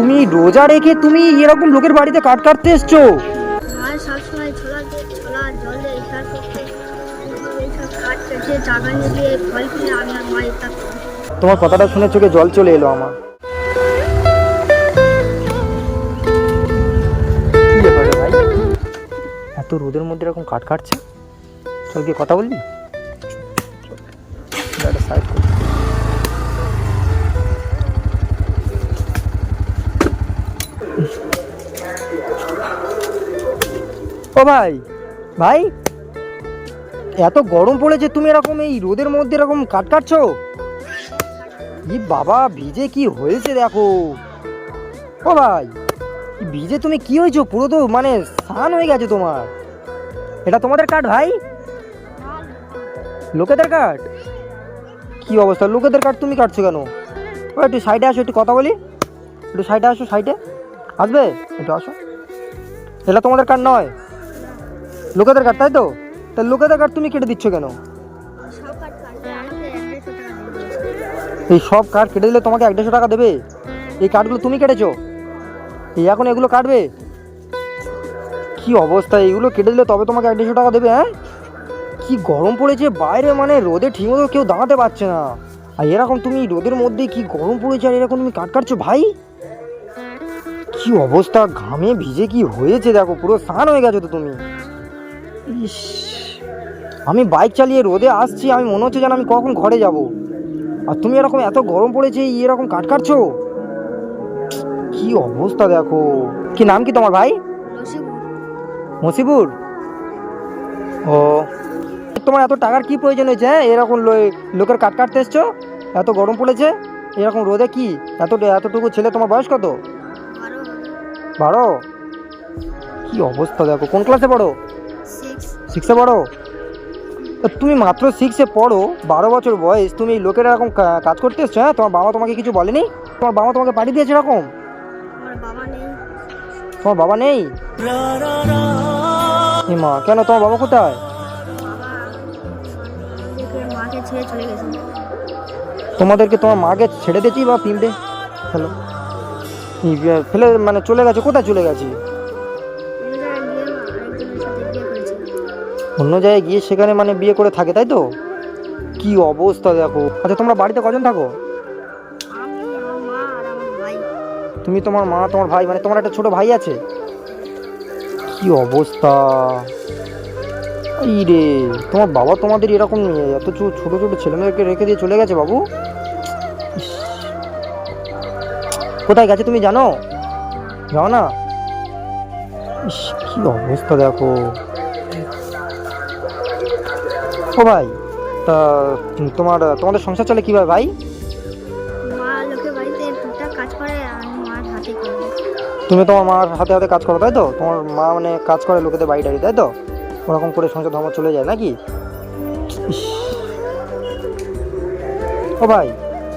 তুমি রোজা রেখে তুমি এরকম লোকের বাড়িতে কাট কাটতে এসছো? মায়ের সবসময় ছোলা ছোলা জল দিয়ে করতে এইসব কাঠ কেটে চাকা নিয়ে ফল কিনে আমি আর মা ইফতার তোমার কথাটা শুনে চোখে জল চলে এলো আমার। কি ব্যাপার রে ভাই? এত রোদের মধ্যে এরকম কাট কাটছে? চল গিয়ে কথা বলবি? একটা ভাই ভাই, এত গরম পড়েছে, তুমি এরকম এই রোদের মধ্যে এরকম কাট কাটছো? ই বাবা, ভিজে কি হয়েছে দেখো। ও ভাই ভিজে তুমি কি হয়েছো? পুরো তো মানে স্নান হয়ে গেছে তোমার। এটা তোমাদের কাঠ ভাই? লোকেদের কাঠ? কি অবস্থা? লোকেদের কাঠ তুমি কাটছো কেন? ও একটু সাইডে আসো, একটু কথা বলি। একটু সাইডে আসো, সাইডে। আসবে? একটু আসো। এটা তোমাদের কাঠ নয়। লোকেদের কাঠ তাই তো? তা লোকেদের কাঠ তুমি কেটে দিচ্ছ কেন? এই সব কাঠ কেটে দিলে তোমাকে এক দেড়শো টাকা দেবে? এই কাঠগুলো তুমি কেটেছো? এই এখন এগুলো কাটবে? কি অবস্থা এগুলো কেটে দিলে তবে তোমাকে এক দেড়শো টাকা দেবে হ্যাঁ? কি গরম পড়েছে, বাইরে মানে রোদে ঠিকমতো কেউ দাঁড়াতে পারছে না। আর এরকম তুমি রোদের মধ্যে কি গরম পড়েছে, আর এরকম তুমি কাট কাটছো ভাই? কি অবস্থা, ঘামে ভিজে কি হয়েছে, দেখো, পুরো স্নান হয়ে গেছো তো তুমি। ইস। আমি বাইক চালিয়ে রোদে আসছি আমি মনে হচ্ছে যেন আমি কখন ঘরে যাব। আর তুমি এরকম এত গরম পড়েছে এরকম কাট কাটছো? কি অবস্থা দেখো। কি নাম কি তোমার ভাই? মসিবুর। ও। তোমার এত টাকার কি প্রয়োজন হয়েছে হ্যাঁ? এরকম লোকের কাট কাটতে এসছো? এত গরম পড়েছে? এরকম রোদে কি? এত এতটুকু ছেলে তোমার বয়স কত? বারো। কি অবস্থা দেখো। কোন ক্লাসে পড়ো? সিক্স পড়ো? তুমি মাত্র সিক্সে পড়ো বারো বছর বয়স তুমি এই লোকের এরকম কাজ করতে এসছো হ্যাঁ? তোমার বাবা তোমাকে কিছু বলেনি? তোমার বাবা তোমাকে পাঠিয়ে দিয়েছে এরকম? তোমার বাবা নেই? মা কেন? তোমার বাবা কোথায়? তোমাদেরকে তোমার মাকে ছেড়ে দিয়েছি বা পিমড়ে হ্যালো। ফেলে মানে চলে গেছে কোথায় চলে গেছে? অন্য জায়গায় গিয়ে সেখানে মানে বিয়ে করে থাকে তাই তো? কি অবস্থা দেখো। আচ্ছা তোমরা বাড়িতে কজন থাকো? তুমি তোমার মা তোমার ভাই মানে তোমার একটা ছোট ভাই আছে? কি অবস্থা? এই রে তোমার বাবা তোমাদের এরকম এত ছোট ছোট ছেলেমেয়েকে রেখে দিয়ে চলে গেছে বাবু। কোথায় গেছে তুমি জানো? জানো না? ইস, কি অবস্থা দেখো। ও ভাই তা তোমার তোমাদের সংসার চলে কীভাবে ভাই? মা লোকের বাড়িতে টুকটাক কাজ করে আর মার হাতে করি। তুমি তোমার মার হাতে হাতে কাজ করো তাই তো? তোমার মা মানে কাজ করে লোকেদের বাড়ি টাড়ি তাই তো? ওরকম করে সংসার ধর্ম চলে যায় নাকি? ইস। ও ভাই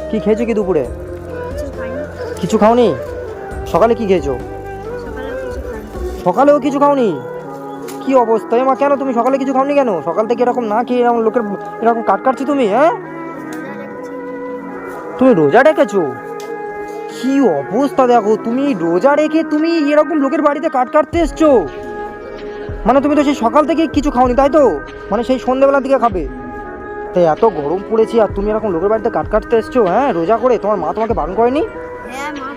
কি খেয়েছো কি দুপুরে? কিছু খাওনি? সকালে কি খেয়েছো? কিছু সকালেও কিছু খাওনি? কি অবস্থা? মা কেন তুমি সকালে কিছু খাওনি কেন? সকাল থেকে এরকম না খেয়ে এরকম লোকের এরকম কাট কাটছি তুমি হ্যাঁ? তুমি রোজা রেখেছো কি অবস্থা দেখো, তুমি রোজা রেখে তুমি এরকম লোকের বাড়িতে কাট কাটতে এসছো? মানে তুমি তো সেই সকাল থেকে কিছু খাওনি, তাই তো? মানে সেই সন্ধ্যেবেলার দিকে খাবে। তাই এত গরম পড়েছি আর তুমি এরকম লোকের বাড়িতে কাট কাটতে এসছো হ্যাঁ? রোজা করে তোমার মা তোমাকে বারণ করেনি? হ্যাঁ মা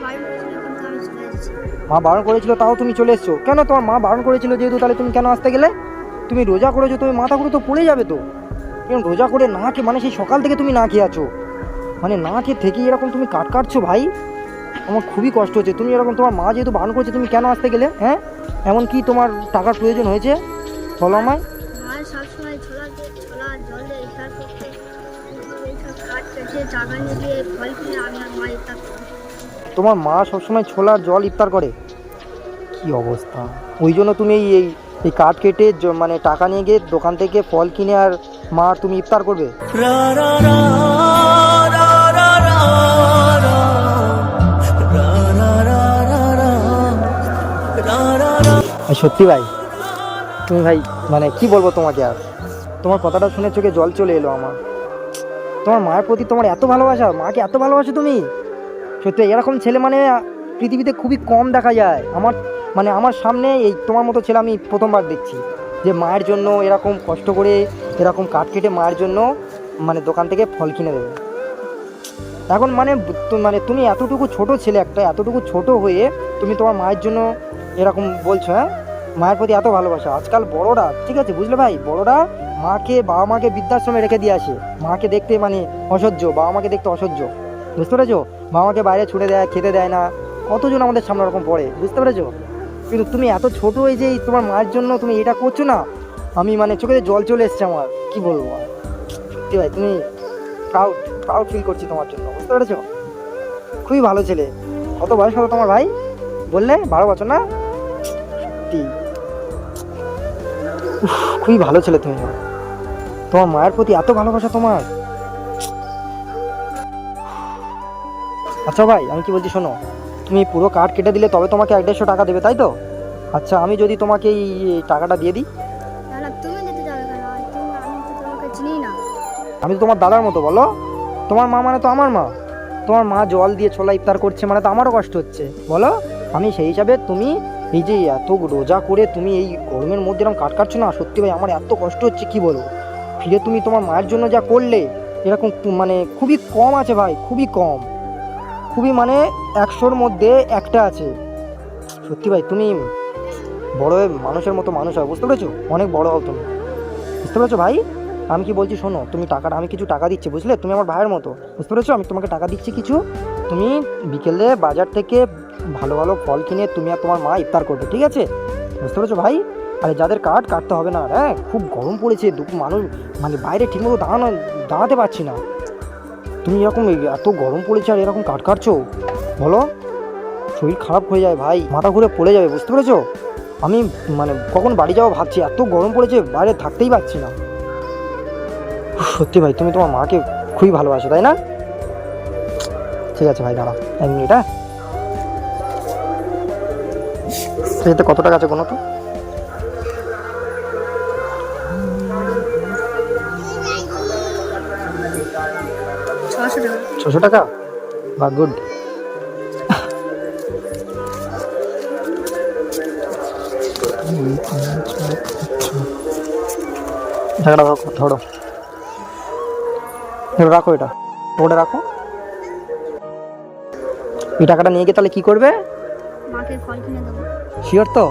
মা বারণ করেছিল তাও তুমি চলে এসছো। কেন তোমার মা বারণ করেছিল যেহেতু তাহলে তুমি কেন আসতে গেলে? তুমি রোজা করেছ তুমি মাথা করে তো পড়ে যাবে তো। এরকম রোজা করে না খেয়ে মানে সেই সকাল থেকে তুমি না খেয়ে আছো? মানে না খেয়ে থেকে এরকম তুমি কাট কাটছো ভাই? আমার খুবই কষ্ট হচ্ছে। তুমি এরকম তোমার মা যেহেতু বারণ করেছে তুমি কেন আসতে গেলে হ্যাঁ? এমন কি তোমার টাকার প্রয়োজন হয়েছে? বলো আমায়। কিনে তোমার মা সবসময় ছোলার জল ইফতার করে? কি অবস্থা ওই জন্য তুমি এই এই কাঠ কেটে মানে টাকা নিয়ে গিয়ে দোকান থেকে ফল কিনে আর মা তুমি ইফতার করবে সত্যি ভাই তুমি ভাই মানে কি বলব তোমাকে আর তোমার কথাটা শুনে চোখে জল চলে এলো আমার তোমার মায়ের প্রতি তোমার এত ভালোবাসা মাকে এত ভালোবাসো তুমি সত্যি এরকম ছেলে মানে পৃথিবীতে খুবই কম দেখা যায় আমার মানে আমার সামনে এই তোমার মতো ছেলে আমি প্রথমবার দেখছি, যে মায়ের জন্য এরকম কষ্ট করে, এরকম কাঠ কেটে মায়ের জন্য মানে দোকান থেকে ফল কিনে দেবে। এখন মানে মানে তুমি এতটুকু ছোট ছেলে একটা, এতটুকু ছোট হয়ে তুমি তোমার মায়ের জন্য এরকম বলছো হ্যাঁ? মায়ের প্রতি এত ভালোবাসা। আজকাল বড়রা, ঠিক আছে, বুঝলে ভাই? বড়রা মাকে, বাবা মাকে বৃদ্ধাশ্রমে রেখে দিয়ে আসে। মাকে দেখতে মানে অসহ্য, বাবা মাকে দেখতে অসহ্য। বুঝতে পেরেছ? বাবা মাকে বাইরে ছুটে দেয়, খেতে দেয় না। কতজন আমাদের সামনে ওরকম পড়ে, বুঝতে পেরেছ? কিন্তু তুমি এত ছোট হয়ে যে তোমার মায়ের জন্য তুমি এটা করছ না, আমি মানে চোখে জল চলে এসছে আমার, কি বলব? সত্যি ভাই, তুমি প্রাউড প্রাউড ফিল করছি তোমার জন্য, বুঝতে পেরেছ? খুবই ভালো ছেলে, কত বয়স হলো তোমার ভাই? বললে বারো বছর না? সত্যি। খুবই ভালো ছেলে তুমি তোমার মায়ের প্রতি এত ভালোবাসা তোমার? আচ্ছা ভাই, আমি কি বলছি শোনো তুমি পুরো কার্ড কেটে দিলে তবে তোমাকে এক দেড়শো টাকা দেবে তাই তো? আচ্ছা আমি যদি তোমাকে এই টাকাটা দিয়ে দিই। আমি তো তোমার দাদার মতো বলো। তোমার মা মানে তো আমার মা। তোমার মা জল দিয়ে ছোলা ইফতার করছে মানে তো আমারও কষ্ট হচ্ছে বলো। আমি সেই হিসাবে তুমি এই যে এত রোজা করে তুমি এই গরমের মধ্যে এরকম কাট কাটছো না সত্যি ভাই আমার এত কষ্ট হচ্ছে কি বলব? ফিরে তুমি তোমার মায়ের জন্য যা করলে এরকম মানে খুবই কম আছে ভাই খুবই কম। খুবই মানে একশোর মধ্যে একটা আছে। সত্যি ভাই, তুমি বড় মানুষের মতো মানুষ হয়, বুঝতে পেরেছ? অনেক বড় হও তুমি। বুঝতে পেরেছ ভাই? আমি কি বলছি, শোনো, তুমি টাকাটা, আমি কিছু টাকা দিচ্ছি, বুঝলে? তুমি আমার ভাইয়ের মতো। বুঝতে পেরেছ? আমি তোমাকে টাকা দিচ্ছি কিছু। তুমি বিকেলে বাজার থেকে ভালো ভালো ফল কিনে তুমি আর তোমার মা ইফতার করবে, ঠিক আছে? বুঝতে পেরেছ ভাই? আরে যাদের কাঠ কাটতে হবে না হ্যাঁ? খুব গরম পড়েছে মানুষ মানে বাইরে ঠিকমতো দাঁড়ানো দাঁড়াতে পারছি না। তুমি এরকম এত গরম পড়েছে আর এরকম কাঠ কাটছো বলো। শরীর খারাপ হয়ে যায় ভাই, মাথা ঘুরে পড়ে যাবে, বুঝতে পেরেছ? আমি মানে কখন বাড়ি যাব ভাবছি, এত গরম পড়েছে, বাইরে থাকতেই পারছি না। সত্যি ভাই, তুমি তোমার মাকে খুবই ভালোবাসো, তাই না? ঠিক আছে ভাই দাঁড়া এক মিনিট হ্যাঁ? কত টাকা আছে কোনো তো? ছশো টাকা? বা গুড টাকাটা রাখো ধরো। এটা রাখো এটা। ওটা রাখো। এই টাকাটা নিয়ে গিয়ে তাহলে কি করবে? শিওর তো?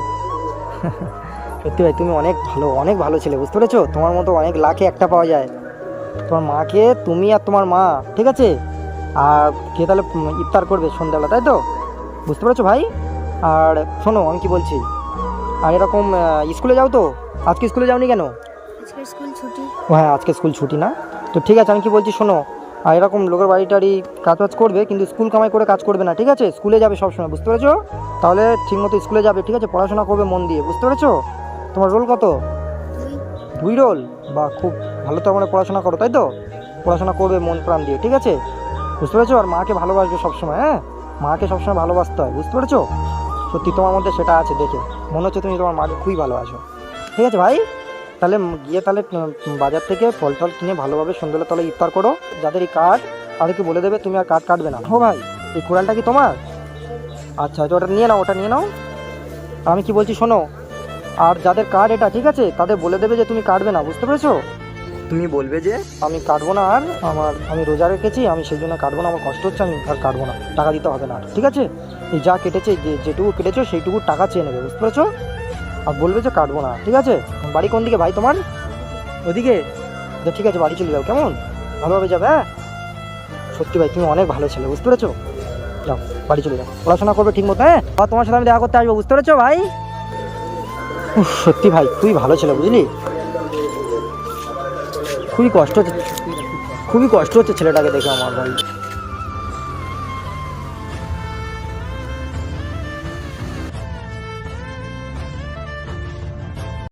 সত্যি ভাই তুমি অনেক ভালো অনেক ভালো ছেলে বুঝতে পেরেছ? তোমার মতো অনেক লাখে একটা পাওয়া যায়। তোমার মাকে তুমি আর তোমার মা ঠিক আছে? আর কে তাহলে ইফতার করবে সন্ধ্যাবেলা তাই তো? বুঝতে পেরেছ ভাই? আর শোনো আমি কি বলছি? আর এরকম স্কুলে যাও তো? আজকে স্কুলে যাওনি কেন? হ্যাঁ আজকে স্কুল ছুটি না? তো ঠিক আছে আমি কি বলছি শোনো আর এরকম লোকের বাড়ি টাড়ি কাজ বাজ করবে কিন্তু স্কুল কামাই করে কাজ করবে না ঠিক আছে? স্কুলে যাবে সবসময় বুঝতে পেরেছ? তাহলে ঠিকমতো স্কুলে যাবে ঠিক আছে? পড়াশোনা করবে মন দিয়ে বুঝতে পেরেছ? তোমার রোল কত? দুই। দুই রোল? বা খুব ভালো তো আমরা পড়াশোনা করো তাই তো? পড়াশোনা করবে মন প্রাণ দিয়ে ঠিক আছে? বুঝতে পেরেছ? আর মাকে ভালোবাসবে সবসময় হ্যাঁ? মাকে সবসময় ভালোবাসতে হয়, বুঝতে পেরেছ? সত্যি তোমার মধ্যে সেটা আছে দেখে। মনে হচ্ছে তুমি তোমার মাকে খুবই ভালোবাসো ঠিক আছে ভাই? তাহলে গিয়ে তাহলে বাজার থেকে ফল টল কিনে ভালোভাবে সন্ধ্যাবেলা তাহলে ইফতার করো। যাদের এই কার্ড তাদেরকে বলে দেবে? তুমি আর কার্ড কাটবে না। হো ভাই, এই কোরআনটা কি তোমার? আচ্ছা আচ্ছা ওটা নিয়ে নাও, ওটা নিয়ে নাও। আমি কি বলছি, শোনো, আর যাদের কার্ড এটা, ঠিক আছে? তাদের বলে দেবে যে তুমি কাটবে না, বুঝতে পেরেছ? তুমি বলবে যে আমি কাটবো না আর আমার আমি রোজা রেখেছি আমি সেই জন্য কাটবো না আমার কষ্ট হচ্ছে আমি আর কাটবো না। টাকা দিতে হবে না আর, ঠিক আছে? এই যা কেটেছে যেটুকু কেটেছো সেইটুকু টাকা চেয়ে নেবে বুঝতে পেরেছ? আর বলবে যে কাটবো না ঠিক আছে? বাড়ি কোন দিকে ভাই তোমার? ওদিকে? তো ঠিক আছে বাড়ি চলে যাও কেমন? ভালোভাবে যাবে হ্যাঁ? সত্যি ভাই তুমি অনেক ভালো ছেলে বুঝতে পেরেছ? যাও বাড়ি চলে যাও। পড়াশোনা করবে ঠিক মতো হ্যাঁ? তোমার সাথে আমি দেখা করতে আসব বুঝতে পেরেছ ভাই? সত্যি ভাই খুবই ভালো ছিল বুঝলি? খুবই কষ্ট হচ্ছে খুবই কষ্ট হচ্ছে ছেলেটাকে দেখে আমার ভাই।